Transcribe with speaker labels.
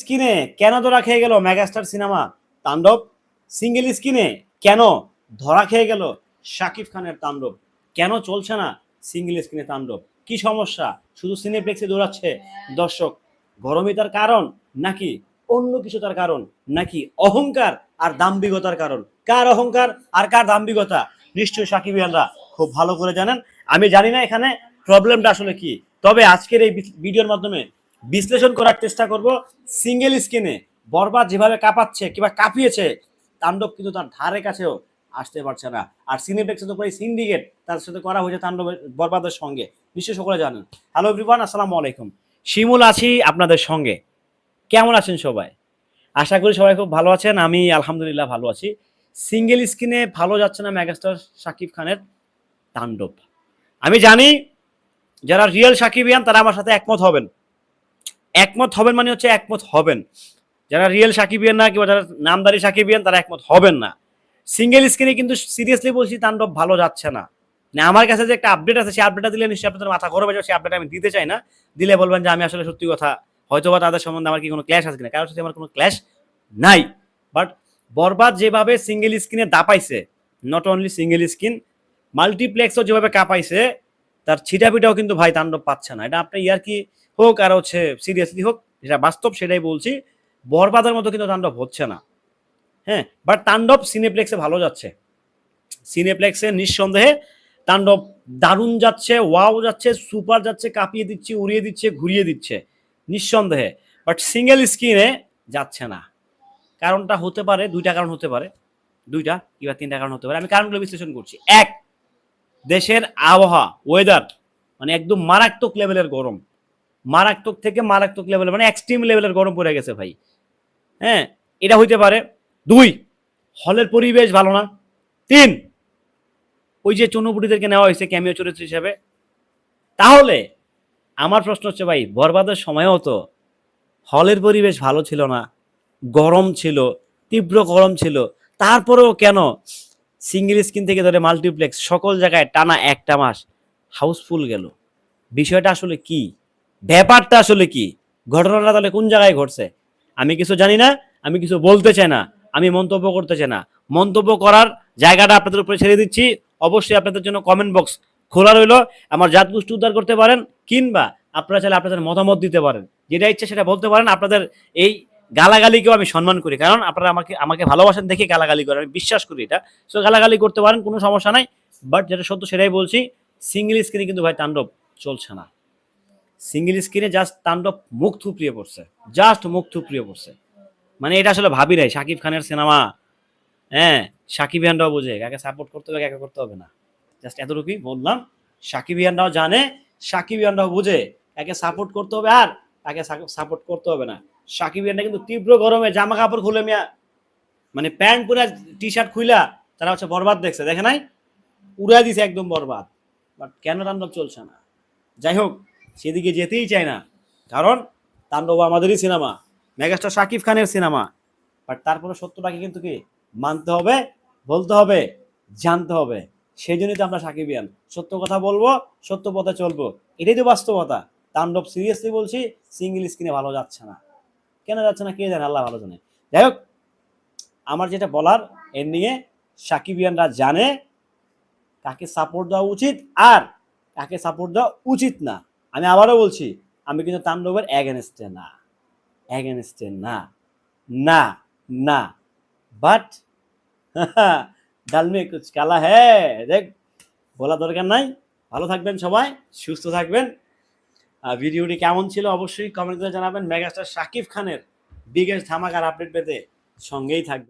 Speaker 1: স্ক্রিনে কেন ধরা খেয়ে গেল মেগাস্টার সিনেমা? তাণ্ডব? সিঙ্গেল স্ক্রিনে কেন ধরা খেয়ে গেল শাকিব খানের তাণ্ডব? কেন চলছে না সিঙ্গেল স্ক্রিনে তাণ্ডব? কি সমস্যা? শুধু সিনেপ্লেক্সে দৌড়াচ্ছে দর্শক? গরমই তার কারণ নাকি অন্য কিছু তার কারণ? নাকি অহংকার আর দাম্ভিকতার কারণ? কার অহংকার আর কার দাম্ভিকতা? নিশ্চয়ই সাকিব ইয়ানরা খুব ভালো করে জানেন। আমি জানি না এখানে প্রবলেমটা আসলে কি। তবে আজকের এই ভিডিওর মাধ্যমে বিশ্লেষণ করার চেষ্টা করব। সিঙ্গেল স্ক্রিনে বরবাদ যেভাবে কাঁপাচ্ছে কিংবা কাঁপিয়েছে, তাণ্ডব কিন্তু তার ধারে কাছেও আসতে পারছে না। আর সিনেপ্লেক্সে তো প্রায় সিন্ডিকেট তার সাথে করা হয়েছে তাণ্ডব বরবাদের সঙ্গে। নিশ্চয়ই সকলে জানেন। হ্যালো এভরিওয়ান আসসালামু আলাইকুম। শিমুল আছি আপনাদের সঙ্গে। কেমন আছেন সবাই? আশা করি সবাই খুব ভালো আছেন। আমি আলহামদুলিল্লাহ ভালো আছি। সিঙ্গেল স্ক্রিনে ভালো যাচ্ছে না মেগাস্টার শাকিব খানের তাণ্ডব। আমি জানি যারা রিয়েল সাকিবিয়ান তারা আমার সাথে একমত হবেন। একমত হবেন মানে হচ্ছে একমত হবেন। যারা রিয়েল সাকিবিয়ান না কিংবা যারা নামদারি সাকিবিয়ান, তারা একমত হবেন না। সিঙ্গেল স্ক্রিনে কিন্তু সিরিয়াসলি বলছি তাণ্ডব ভালো যাচ্ছে না। না আমার কাছে যে একটা আপডেট আছে, সেই আপডেটটা দিলে নিশ্চয়ই আপনাদের মাথা গরম হয়ে সেই আপডেট আমি দিতে চাই না। দিলে বলবেন যে, আমি আসলে সত্যি কথা হয়তো বা তাদের সম্বন্ধে আমার কি কোনো ক্ল্যাশ আছে কিনা? কারোর সাথে আমার কোনো ক্ল্যাশ নাই। বাট বরবাদ যেভাবে সিঙ্গেল স্ক্রিনে দাপাইছে নট অনলি সিঙ্গেল স্ক্রিন মাল্টিপ্লেক্সও যেভাবে কাঁপাইছে তার ছিটাপিটাও কিন্তু ভাই তাণ্ডব পাচ্ছে না। এটা আপনি ইয়ার কি হোক আর হচ্ছে সিরিয়াসলি হোক, যেটা বাস্তব সেটাই বলছি, বরবাদের মতো কিন্তু তাণ্ডব হচ্ছে না। হ্যাঁ বাট তাণ্ডব সিনেপ্লেক্সে ভালো যাচ্ছে। সিনেপ্লেক্সে নিঃসন্দেহে তাণ্ডব দারুণ যাচ্ছে ওয়াও যাচ্ছে সুপার যাচ্ছে, কাঁপিয়ে দিচ্ছে, উড়িয়ে দিচ্ছে, ঘুরিয়ে দিচ্ছে, নিঃসন্দেহে। বাট সিঙ্গেল স্ক্রিনে যাচ্ছে না। কারণটা হতে পারে, দুইটা কারণ হতে পারে, দুইটা কিংবা তিনটা কারণ হতে পারে। আমি কারণগুলো বিশ্লেষণ করছি। এক দেশের আবহাওয়া ওয়েদার মানে একদম মারাত্মক লেভেলের গরম। মারাত্মক থেকে মারাত্মক লেভেলের মানে এক্সট্রিম লেভেলের গরম পড়ে গেছে ভাই। হ্যাঁ এটা হইতে পারে। দুই, হলের পরিবেশ ভালো না। তিন, ওই যে চনুপুটিদেরকে নেওয়া হয়েছে ক্যামিও চরিত্র হিসাবে। তাহলে আমার প্রশ্ন হচ্ছে ভাই, বরবাদের সময়ও তো হলের পরিবেশ ভালো ছিল না, গরম ছিল, তীব্র গরম ছিল। তারপরেও কেন সিঙ্গেল স্ক্রিন থেকে ধরে মাল্টিপ্লেক্স, সকল জায়গায় টানা একটা মাস। হাউসফুল গেল। বিষয়টা আসলে কি? ব্যাপারটা আসলে কি? ঘটনাটা তাহলে কোন জায়গায় ঘটছে? আমি কিছু জানি না, আমি কিছু বলতে চাই না, আমি মন্তব্য করতে চাই না। মন্তব্য করার জায়গাটা আপনাদের উপরে ছেড়ে দিচ্ছি। অবশ্যই আপনাদের জন্য কমেন্ট বক্স খোলা রইল। আমার জাত গোষ্ঠী উদ্ধার করতে পারেন কিংবা আপনারা চাইলে আপনাদের মতামত দিতে পারেন। যেটা ইচ্ছে সেটা বলতে পারেন। আপনাদের এই গালাগালিকেও আমি সম্মান করি। কারণ আপনারা আমাকে আমাকে ভালোবাসেন দেখে গালাগালি করেন, আমি বিশ্বাস করি এটা। সো গালাগালি করতে পারেন, কোনো সমস্যা নাই। বাট যেটা সত্য সেটাই বলছি সিঙ্গেল স্ক্রিনে কিন্তু ভাই তাণ্ডব চলছে না। সিঙ্গেল স্ক্রিনে জাস্ট তাণ্ডব মুখ থুপড়িয়ে পড়ছে। জাস্ট মুখ থুপড়িয়ে পড়ছে। মানে এটা আসলে ভাবি নাই শাকিব খানের সিনেমা। হ্যাঁ সাকিব ইয়ানরাও বোঝে, কাকে সাপোর্ট করতে হবে, কাকে করতে হবে না। জাস্ট এতটুকুই বললাম। সাকিব ইয়ানরাও জানে, সাকিব ইয়ানরাও বুঝে, কাকে সাপোর্ট করতে হবে আর তাকে সাপোর্ট করতে হবে না। সাকিব ইয়ানরা কিন্তু তীব্র গরমে জামা কাপড় খুলে মিয়া মানে প্যান্ট পুরা টি শার্ট খুইলা, তারা হচ্ছে বরবাদ দেখছে। দেখে নাই? উড়াই দিছে একদম বরবাদ। বাট কেন তাণ্ডব চলছে না? যাই হোক, সেদিকে যেতেই চায় না। কারণ তাণ্ডব আমাদেরই সিনেমা, মেগাস্টার শাকিব খানের সিনেমা। বাট তারপরে সত্যটাকে কিন্তু কি? মানতে হবে, বলতে হবে, জানতে হবে। সেই জন্যই তো আমরা সাকিবিয়ান সত্য কথা বলব, সত্য পথে চলবো। এটাই তো বাস্তবতা। তাণ্ডব সিরিয়াসলি বলছি সিঙ্গেল স্ক্রিনে ভালো যাচ্ছে না। কেন যাচ্ছে না কে জানে, আল্লাহ ভালো জানে। যাই হোক, আমার যেটা বলার এর নিয়ে সাকিবিয়ানরা জানে কাকে সাপোর্ট দেওয়া উচিত আর কাকে সাপোর্ট দেওয়া উচিত না। আমি আবারও বলছি, আমি কিন্তু তাণ্ডবের অ্যাগেনস্টে না। অ্যাগেনস্টে না। না না। বাট ডাল মে কুচ কালা হ্যাঁ দেখ বলা দরকার নাই। ভালো থাকবেন সবাই, সুস্থ থাকবেন। ভিডিওটি কেমন ছিল অবশ্যই কমেন্ট করে জানাবেন। মেগাস্টার শাকিব খানের বিগেস্ট ধামাকার আপডেট পেতে সঙ্গেই থাকবেন।